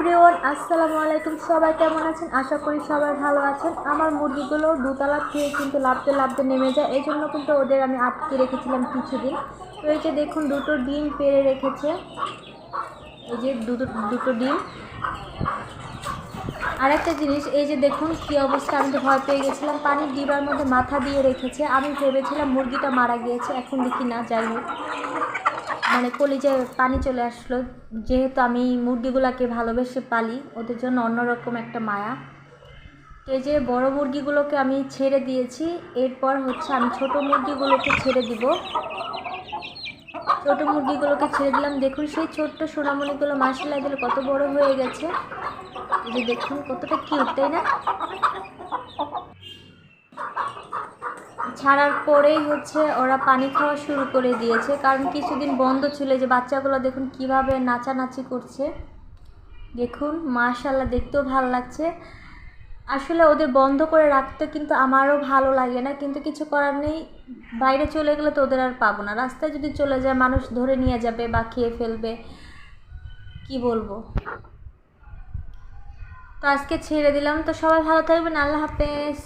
Everyone, আসসালামু আলাইকুম। সবাই কেমন আছেন? আশা করি সবাই ভালো আছেন। আমার মুরগিগুলো দুতলা থেকে কিন্তু লাফতে লাফতে নেমে যায়। এই জন্য কিন্তু ওদের আমি আটকে রেখেছিলাম কিছুদিন। তো এই যে দেখুন, দুটো ডিম পেড়ে রেখেছে। এই যে দুটো দুটো ডিম। আর একটা জিনিস, এই যে দেখুন কি অবস্থা, আমি তো ভয় পেয়ে গেছিলাম। পানির ডিবার মধ্যে মাথা দিয়ে রেখেছে। আমি ভেবেছিলাম মুরগিটা মারা গিয়েছে, এখন দেখি না, যাই হোক। মানে কলিজায় পানি চলে আসলো। যেহেতু আমি মুরগিগুলোকে ভালোবেসে পালি, ওদের জন্য অন্যরকম একটা মায়া। তো এই যে বড় মুরগিগুলোকে আমি ছেড়ে দিয়েছি, এরপর হচ্ছে আমি ছোট মুরগিগুলোকে ছেড়ে দিব। ছোট মুরগিগুলোকে ছেড়ে দিলাম। দেখুন, সেই ছোট্ট সোনামণিগুলো মাসাল্লাহ দিলে কত বড় হয়ে গেছে। যে দেখুন, কতটা কিউট তাই না? ছাড়ার পরেই হচ্ছে ওরা পানি খাওয়া শুরু করে দিয়েছে। কারণ কিছুদিন বন্ধ ছিল যে বাচ্চাগুলো দেখুন কীভাবে নাচানাচি করছে। দেখুন মাশাল্লাহ দেখতেও ভালো লাগছে। আসলে ওদের বন্ধ করে রাখতে কিন্তু আমারও ভালো লাগে না, কিন্তু কিছু করার নেই। বাইরে চলে গেলে তো ওদের আর পাবো না। রাস্তায় যদি চলে যায়, মানুষ ধরে নিয়ে যাবে বা খেয়ে ফেলবে। কি বলব? তো আজকে ছেড়ে দিলাম। তো সবাই ভালো থাকবেন। আল্লাহ হাফেজ।